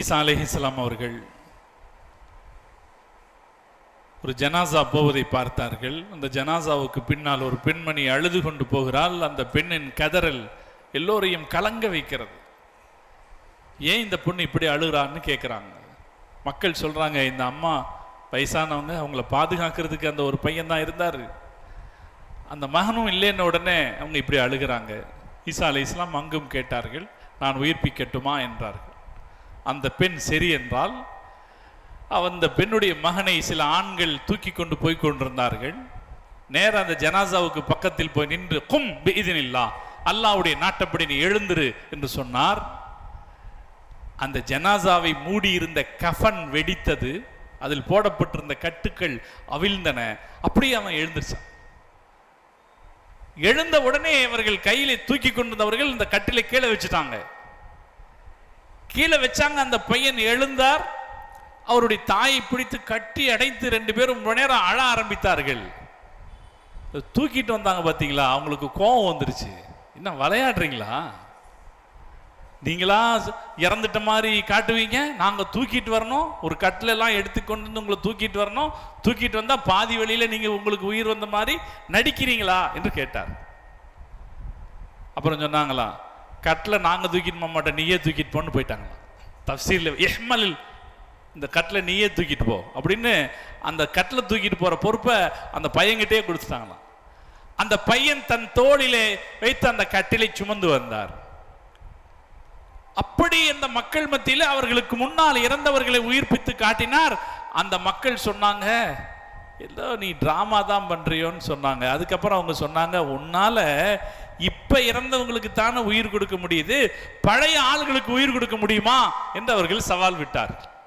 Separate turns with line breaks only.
ஈசா அலைஹிஸ்ஸலாம் அவர்கள் ஒரு ஜனாசா போவதை பார்த்தார்கள். அந்த ஜனாசாவுக்கு பின்னால் ஒரு பெண்மணி அழுது கொண்டு போகிறாள். அந்த பெண்ணின் கதறல் எல்லோரையும் கலங்க வைக்கிறது. ஏன் இந்த பொண்ணு இப்படி அழுகிறான்னு கேட்குறாங்க மக்கள் சொல்றாங்க இந்த அம்மா வயசானவங்க அவங்கள பாதுகாக்கிறதுக்கு அந்த ஒரு பையன் தான் இருந்தார். அந்த மகனும் இல்லைன்ன உடனே அவங்க இப்படி அழுகிறாங்க. ஈசா அலி இஸ்லாம் அங்கும் கேட்டார்கள் நான் உயிர்ப்பிக்கட்டுமா? என்றார்கள். அந்த பெண் சரி என்றால் அந்த பெண்ணுடைய மகனை சில ஆண்கள் தூக்கி கொண்டு போய் கொண்டிருந்தார்கள். நேர அந்த ஜனாசாவுக்கு பக்கத்தில் போய் நின்று கும் இதனில்லா அல்லாவுடைய நாட்டப்படி நீ எழுந்துரு என்று சொன்னார். அந்த ஜனாசாவை மூடியிருந்த கஃபன் வெடித்தது அதில் போடப்பட்டிருந்த கட்டுக்கள் அவிழ்ந்தன. அப்படியே அவன் எழுந்துச்சான் எழுந்த உடனே அவர்கள் கையிலே தூக்கி கொண்டிருந்தவர்கள் இந்த கட்டிலை கீழே வச்சுட்டாங்க. கீழே வச்சாங்க அந்த பையன் எழுந்தார். அவருடைய தாயை பிடித்து கட்டி அடைத்து ரெண்டு பேரும் ரொம்ப நேரம் அழ ஆரம்பித்தார்கள். தூக்கிட்டு வந்தாங்க பார்த்தீங்களா அவங்களுக்கு கோபம் வந்துருச்சு. என்ன விளையாடுறீங்களா? நீங்களா இறந்துட்ட மாதிரி காட்டுவீங்க? நாங்கள் தூக்கிட்டு வரணும். ஒரு கட்டிலெல்லாம் எடுத்துக்கொண்டு வந்து உங்களை தூக்கிட்டு வரணும். தூக்கிட்டு வந்தால் பாதி வழியில் நீங்கள் உங்களுக்கு உயிர் வந்த மாதிரி நடிக்கிறீங்களா? என்று கேட்டார். அப்புறம் சொன்னாங்களா கட்டில் நாங்க தூக்கிட்டு போக மாட்டோம் நீயே தூக்கிட்டு போன்னு போயிட்டாங்களாம் தப்சீரில் எஹ்மலில் இந்த கட்டில் நீயே தூக்கிட்டு போ. அப்படின்னு அந்த கட்டில் தூக்கிட்டு போற பொறுப்பை அந்த பையன்கிட்டே கொடுத்துட்டாங்களாம். அந்த பையன் தன் தோளிலே வைத்து அந்த கட்டிலை சுமந்து வந்தார். அப்படி அந்த மக்கள் மத்தியில் அவர்களுக்கு முன்னால் இறந்தவர்களை உயிர்ப்பித்து காட்டினார். அந்த மக்கள் சொன்னாங்க ஏதோ நீ டிராமா தான் பண்றியோன்னு சொன்னாங்க. அதுக்கப்புறம் அவங்க சொன்னாங்க உன்னால இப்ப இறந்தவங்களுக்கு தானே உயிர் கொடுக்க முடியுது? பழைய ஆள்களுக்கு உயிர் கொடுக்க முடியுமா? என்று அவர்கள் சவால் விட்டார்கள்.